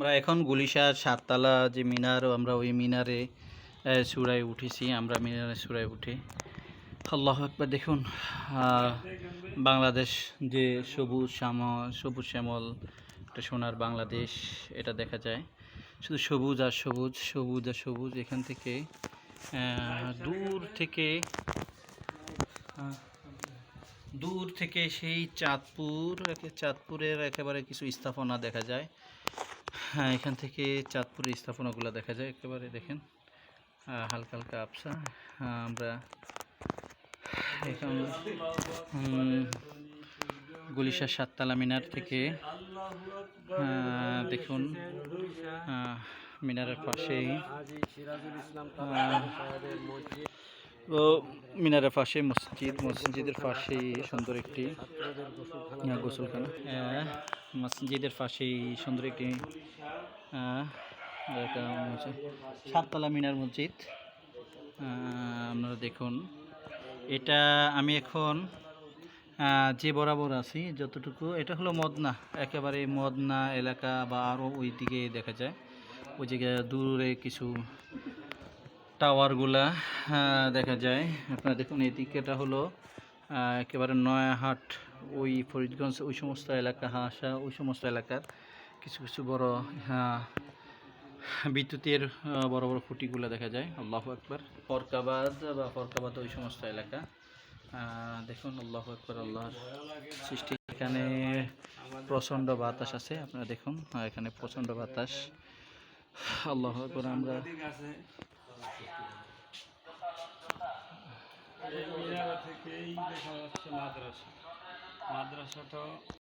আমরা এখন গুলিশার সাততলা যে মিনার, আমরা ওই মিনারে চূড়ায় উঠেছি। আমরা মিনারে চূড়ায় উঠে, আল্লাহ একবার দেখুন বাংলাদেশ যে সবুজ শ্যাম সবুজ শ্যামল, একটা সোনার বাংলাদেশ, এটা দেখা যায়। শুধু সবুজ আর সবুজ সবুজ আর সবুজ, এখান থেকে দূর থেকে দূর থেকে সেই চাঁদপুর চাঁদপুরের একেবারে কিছু স্থাপনা দেখা যায়। হ্যাঁ এখান থেকে চাঁদপুরের স্থাপনাগুলো দেখা যায় একেবারে দেখেন। হালকা হালকা আহ, আমরা এখন হুম, গুলিশার সাততলা মিনার থেকে দেখুন মিনারের পাশেই ও মিনারের পাশে মসজিদ, মসজিদের পাশেই সুন্দর একটি গোসলখানা মসজিদের পাশেই সুন্দর একটি। সাততলা মিনার মসজিদ আপনারা দেখুন, এটা আমি এখন যে বরাবর আছি, যতটুকু, এটা হলো মদনা, একেবারে মদনা এলাকা বা আরও ওই দিকে দেখা যায় ওই জায়গায় দূরে কিছু টাওয়ারগুলা দেখা যায়। আপনারা দেখুন এদিকেটা হলো আহ, একেবারে নয়াহাট ওই ফরিদগঞ্জ ওই সমস্ত এলাকা হাসা ওই সমস্ত এলাকার কিছু কিছু বড় বিদ্যুতের বড় বড় খুঁটিগুলো দেখা যায়। আল্লাহ আকবার। ফরকাবাদ বা ফরকাবাদ ওই সমস্ত এলাকা। দেখুন আল্লাহ আকবার আল্লাহর সৃষ্টি। এখানে প্রচণ্ড বাতাস আছে আপনারা দেখুন এখানে প্রচণ্ড বাতাস। আল্লাহ আকবার আমরা এই মিনার থেকেই দেখা যাচ্ছে মাদ্রাসা। মাদ্রাসাটা